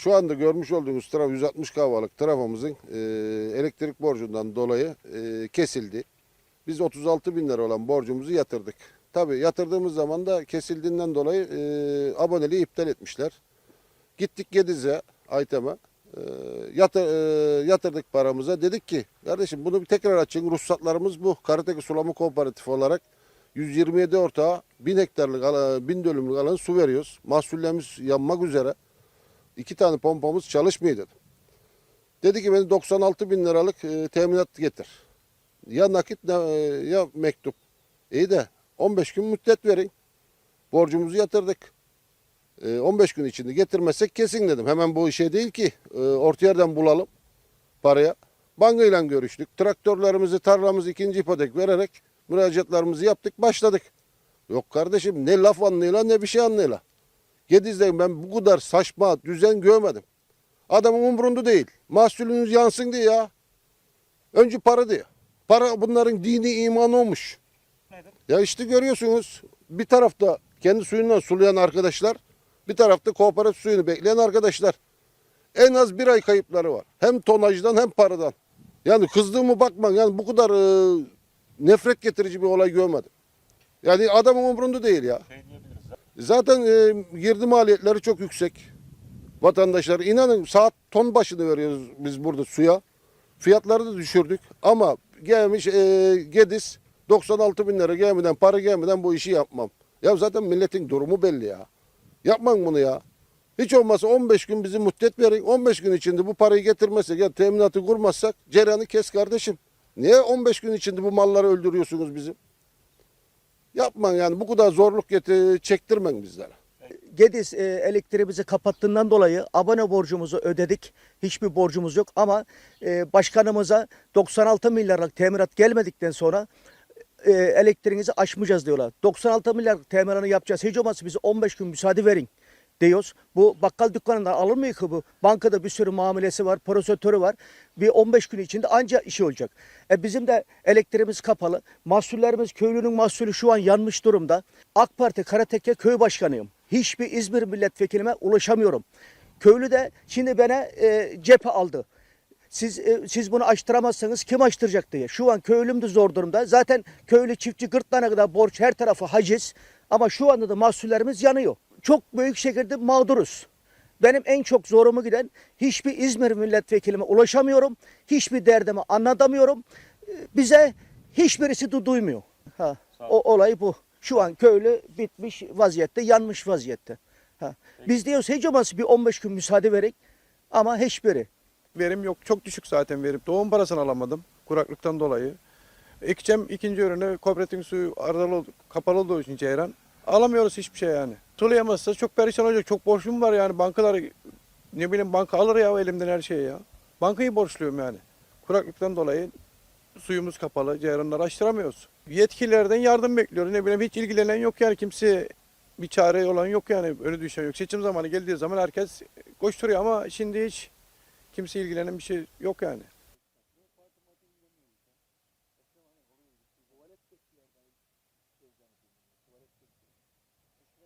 Şu anda görmüş olduğunuz trafo 160 kavalık trafomuzun e, elektrik borcundan dolayı e, kesildi. Biz 36 bin lira olan borcumuzu yatırdık. Tabii yatırdığımız zaman da kesildiğinden dolayı e, aboneliği iptal etmişler. Gittik Gediz'e, Aytem'e. E, yatır, e, yatırdık paramıza. Dedik ki kardeşim bunu bir tekrar açın. Ruhsatlarımız bu. Karateki Sulama Kooperatifi olarak 127 ortağa 1000 hektarlık, ala- 1000 dönümlük alan su veriyoruz. Mahsullerimiz yanmak üzere. İki tane pompamız çalışmıyor dedim. Dedi ki beni 96 bin liralık e, teminat getir. Ya nakit ne- e, ya mektup. İyi de 15 gün müddet verin. Borcumuzu yatırdık. E, 15 gün içinde getirmezsek kesin dedim. Hemen bu işe değil ki e, orta yerden bulalım paraya. Bankayla görüştük. Traktörlerimizi, tarlamızı ikinci ipotek vererek müracaatlarımızı yaptık, başladık. Yok kardeşim ne laf anlayla ne bir şey anlayla. Gediz'de ben bu kadar saçma düzen görmedim. Adamın umurunda değil. Mahsulünüz yansın diye ya. Önce para diye. Para bunların dini imanı olmuş. Ya işte görüyorsunuz bir tarafta kendi suyundan sulayan arkadaşlar, bir tarafta kooperatif suyunu bekleyen arkadaşlar. En az bir ay kayıpları var. Hem tonajdan hem paradan. Yani kızdığımı bakma yani bu kadar e, nefret getirici bir olay görmedim. Yani adamın umurunda değil ya. Zaten e, girdi maliyetleri çok yüksek. Vatandaşlar inanın saat ton başını veriyoruz biz burada suya. Fiyatları da düşürdük ama gelmiş e, Gediz 96 bin lira gelmeden para gelmeden bu işi yapmam. Ya zaten milletin durumu belli ya. Yapmayın bunu ya. Hiç olmazsa 15 gün bizi müddet verin. 15 gün içinde bu parayı getirmezsek ya teminatı kurmazsak ceranı kes kardeşim. Niye 15 gün içinde bu malları öldürüyorsunuz bizim? Yapmayın yani bu kadar zorluk getir, çektirmeyin bizlere. Gediz e, elektriğimizi kapattığından dolayı abone borcumuzu ödedik. Hiçbir borcumuz yok ama e, başkanımıza 96 milyarlık teminat gelmedikten sonra e, elektriğinizi açmayacağız diyorlar. 96 milyarlık teminatını yapacağız. Hiç olmazsa bize 15 gün müsaade verin diyoruz. Bu bakkal dükkanından alınmıyor ki bu. Bankada bir sürü muamelesi var, prosedürü var. Bir 15 gün içinde anca işi olacak. E bizim de elektriğimiz kapalı. Mahsullerimiz, köylünün mahsulü şu an yanmış durumda. AK Parti Karatekke köy başkanıyım. Hiçbir İzmir milletvekilime ulaşamıyorum. Köylü de şimdi bana e, cephe aldı. Siz e, siz bunu açtıramazsanız kim açtıracak diye. Şu an köylüm de zor durumda. Zaten köylü çiftçi gırtlağına kadar borç her tarafı haciz. Ama şu anda da mahsullerimiz yanıyor. Çok büyük şekilde mağduruz. Benim en çok zorumu giden hiçbir İzmir milletvekilime ulaşamıyorum. Hiçbir derdimi anlatamıyorum. E, Bize hiçbirisi de duymuyor. Ha, o olay bu. Şu an köylü bitmiş vaziyette, yanmış vaziyette. Ha. Biz diyoruz hiç olmazsa bir 15 gün müsaade verek ama hiçbiri. Verim yok. Çok düşük zaten verim. Doğum parasını alamadım kuraklıktan dolayı. Ekeceğim ikinci ürünü kooperatifin suyu aradalı, kapalı olduğu için ceyran. Alamıyoruz hiçbir şey yani. Hatırlayamazsa çok perişan olacak. Çok borcum var yani bankalar ne bileyim banka alır ya elimden her şeyi ya. Bankayı borçluyum yani. Kuraklıktan dolayı suyumuz kapalı, ceyranları açtıramıyoruz. Yetkililerden yardım bekliyoruz. Ne bileyim hiç ilgilenen yok yani kimse bir çare olan yok yani önü düşen yok. Seçim zamanı geldiği zaman herkes koşturuyor ama şimdi hiç kimse ilgilenen bir şey yok yani.